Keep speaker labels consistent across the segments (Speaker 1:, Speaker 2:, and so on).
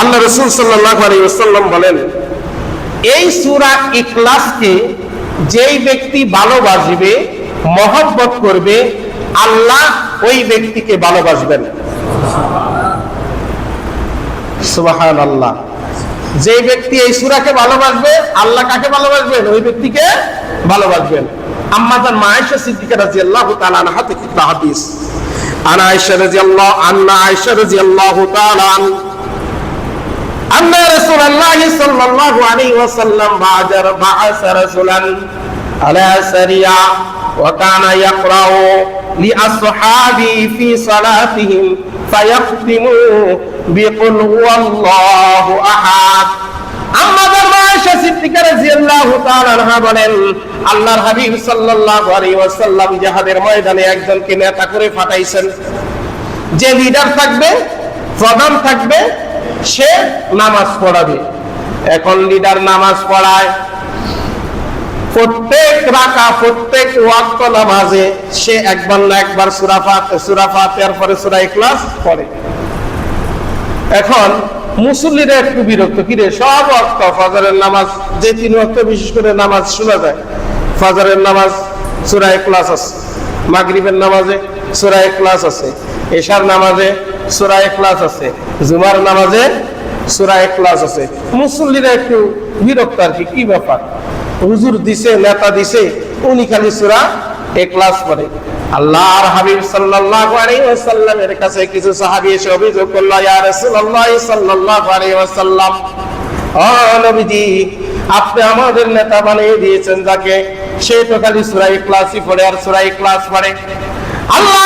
Speaker 1: আল্লাহ রসুল সাল্লাহ আলী বলেন, এই সুরা ইখলাসকে যেই ব্যক্তি ভালোবাসবে, মহব্বত করবে, আল্লাহ ওই ব্যক্তিকে ভালোবাসবেন। সুবাহান আল্লাহ যে ব্যক্তি এই সুরাকে ভালোবাসবে, আল্লাহ কাকে ভালোবাসবেন? ওই ব্যক্তিকে ভালোবাসবেন। আম্মাজান মায়েশা সিদ্দিকা তাআলা আনহা থেকে একটা হাদিস। আন আয়েশা রাদিয়াল্লাহু আন্না আয়েশা রাদিয়াল্লাহু তাআলা আন আন্না রাসূলুল্লাহ সাল্লাল্লাহু আলাইহি ওয়াসাল্লাম বাজার বাআসা রাসূলান আলা সারিয়া ওয়া কানা ইয়াকরাউ লিআসহাবি ফি সালাতিহিম ফায়াখতিমু বিকুল হুয়াল্লাহু আহাদ। আম্মাদার আয়েশা সিদ্দিকা রাদিয়াল্লাহু তাআলা আনহা বলেন, আল্লাহর হাবিব সাল্লাল্লাহু আলাইহি ওয়াসাল্লাম জিহাদের ময়দানে একজনকে নেতা করে ফাটাইছেন। যে লিডার থাকবে, প্রধান থাকবে সে নামাজ পড়াবে। এখন লিডার নামাজ পড়ায়। প্রত্যেক রাকা, প্রত্যেক ওয়াক্ত নামাজে সে একবার না একবার সূরা ফাতিহা সূরা ফাতিহার পরে সূরা ইখলাস পড়ে। এখন মুসল্লিরা একটু বিরক্ত কি রে সব ওয়াক্ত ফজরের নামাজ, যে তিন ওয়াক্ত বিশেষ করে নামাজ শোনা যায়। ফাজারের নামাজ, সূরা ক্লাস আছে। মাগরিবের নামাজে সূরা ক্লাস আছে। এশার নামাজে সূরা ইখলাস আছে। জুমার নামাজে সূরা ইখলাস আছে। মুসল্লিরা একটু বিরক্ত আর কি ব্যাপার? হুজুর দিছে, নেতা দিছে, উনি খালি সূরা ইখলাস পড়ে। আল্লাহর হাবিব সাল্লাল্লাহু আলাইহি ওয়াসাল্লামের কাছে কিছু সাহাবী এসে অভিযোগ করল, ইয়া রাসূলুল্লাহ সাল্লাল্লাহু আলাইহি ওয়াসাল্লাম, ও নবীজি, আপনি আমাদের নেতা বানিয়ে দিয়েছেন যাকে, সে তো খালি সূরা ইখলাসই পড়ে আর সূরা ইখলাস পড়ে। আল্লাহর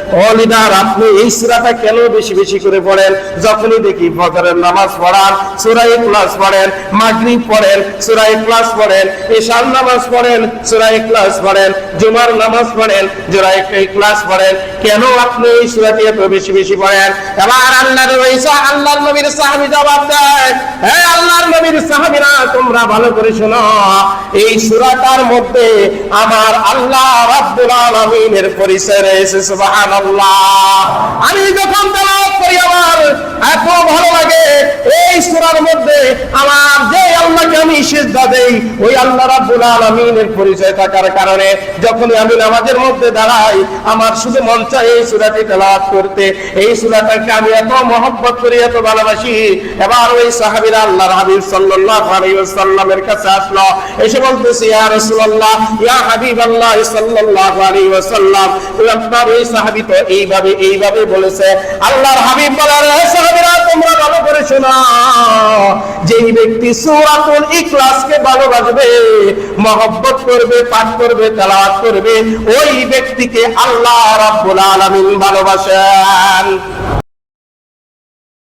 Speaker 1: ও লিডার আপনি এই সূরাটা কেন বেশি বেশি করে পড়েন? যখনই দেখি ফজরের নামাজ পড়ান সূরা ইখলাস পড়েন, মাগরিব পড়েন সূরা ইখলাস পড়েন ঈশার নামাজ পড়েন সূরা ইখলাস পড়েন, জুমার নামাজ পড়েন সূরা ইখলাস পড়েন, কেন আপনি এই সূরাটি এত বেশি বেশি পড়েন? এবার আল্লাহর ওইসা আল্লাহর নবীর সাহাবী জবাব দেয়, হে আল্লাহর নবীর সাহাবীরা, তোমরা ভালো করে শোনো, এই সূরাটার মধ্যে আমার আল্লাহ রাব্বুল আলামিনের পরিচয় রয়েছে, সুবহানাল্লাহ। আমি যখন তেলাওয়াত করি আমার এত ভালো লাগে এই সূরার মধ্যে আমার এইভাবে এইভাবে বলেছে আল্লাহর তোমরা ভালো করে শোনো। যেই ব্যক্তি সূরাতুল ইখলাসকে ভালোবাসবে মহব্বত করবে পাঠ করবে তালাত করবে ওই ব্যক্তিকে আল্লাহ রাব্বুল আলামিন ভালোবাসেন।